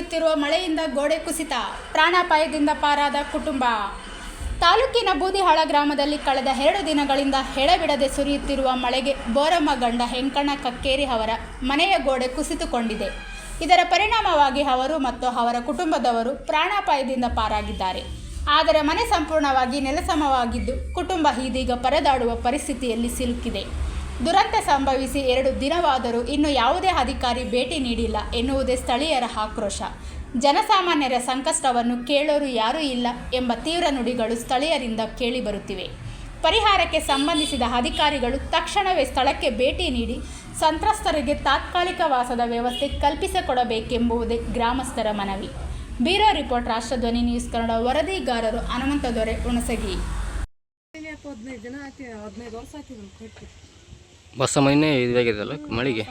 ಸುರಿಯುತ್ತಿರುವ ಮಳೆಯಿಂದ ಗೋಡೆ ಕುಸಿತ, ಪ್ರಾಣಾಪಾಯದಿಂದ ಪಾರಾದ ಕುಟುಂಬ. ತಾಲೂಕಿನ ಬೂದಿಹಾಳ ಗ್ರಾಮದಲ್ಲಿ ಕಳೆದ ಎರಡು ದಿನಗಳಿಂದ ಹೆಳಬಿಡದೆ ಸುರಿಯುತ್ತಿರುವ ಮಳೆಗೆ ಬೋರಮ್ಮ ಗಂಡ ಹೆಂಕಣ್ಣ ಕಕ್ಕೇರಿ ಅವರ ಮನೆಯ ಗೋಡೆ ಕುಸಿತುಕೊಂಡಿದೆ. ಇದರ ಪರಿಣಾಮವಾಗಿ ಅವರು ಮತ್ತು ಅವರ ಕುಟುಂಬದವರು ಪ್ರಾಣಾಪಾಯದಿಂದ ಪಾರಾಗಿದ್ದಾರೆ. ಆದರೆ ಮನೆ ಸಂಪೂರ್ಣವಾಗಿ ನೆಲಸಮವಾಗಿದ್ದು ಕುಟುಂಬ ಇದೀಗ ಪರದಾಡುವ ಪರಿಸ್ಥಿತಿಯಲ್ಲಿ ಸಿಲುಕಿದೆ. ದುರಂತ ಸಂಭವಿಸಿ ಎರಡು ದಿನವಾದರೂ ಇನ್ನು ಯಾವುದೇ ಅಧಿಕಾರಿ ಭೇಟಿ ನೀಡಿಲ್ಲ ಎನ್ನುವುದೇ ಸ್ಥಳೀಯರ ಆಕ್ರೋಶ. ಜನಸಾಮಾನ್ಯರ ಸಂಕಷ್ಟವನ್ನು ಕೇಳೋರು ಯಾರೂ ಇಲ್ಲ ಎಂಬ ತೀವ್ರ ನುಡಿಗಳು ಸ್ಥಳೀಯರಿಂದ ಕೇಳಿಬರುತ್ತಿವೆ. ಪರಿಹಾರಕ್ಕೆ ಸಂಬಂಧಿಸಿದ ಅಧಿಕಾರಿಗಳು ತಕ್ಷಣವೇ ಸ್ಥಳಕ್ಕೆ ಭೇಟಿ ನೀಡಿ ಸಂತ್ರಸ್ತರಿಗೆ ತಾತ್ಕಾಲಿಕ ವಾಸದ ವ್ಯವಸ್ಥೆ ಕಲ್ಪಿಸಿಕೊಡಬೇಕೆಂಬುದೇ ಗ್ರಾಮಸ್ಥರ ಮನವಿ. Bureau report, Rashtradhwani news Kannada, ವರದಿಗಾರರು Hanumantha Dore Hunasagi. ಹದಿನೈದು ದಿನ ಹದಿನೈದು ವರ್ಷ ಹೊಸ ಮನೆ ಇದಾಗಿದೆಯಲ್ಲ ಮಳೆಗೆ.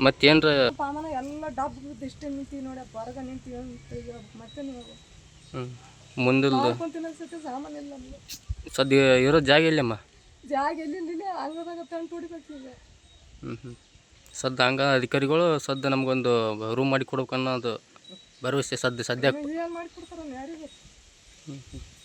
ಮತ್ತೇನ್ರ? ಎಲ್ಲ ಮುಂದಿಲ್ದು? ಸದ್ಯ ಇರೋ ಜಾಗ ಇಲ್ಲಮ್ಮ? ಜಾಗ ಹ್ಞೂ ಹ್ಞೂ ಸದ್ದ ಹಂಗ ಅಧಿಕಾರಿಗಳು ಸದ್ದ ನಮಗೊಂದು ರೂಮ್ ಮಾಡಿ ಕೊಡ್ಬೇಕು ಅನ್ನೋದು ಭರವಸೆ ಸದ್ಯ ಸದ್ಯ Mm-hmm.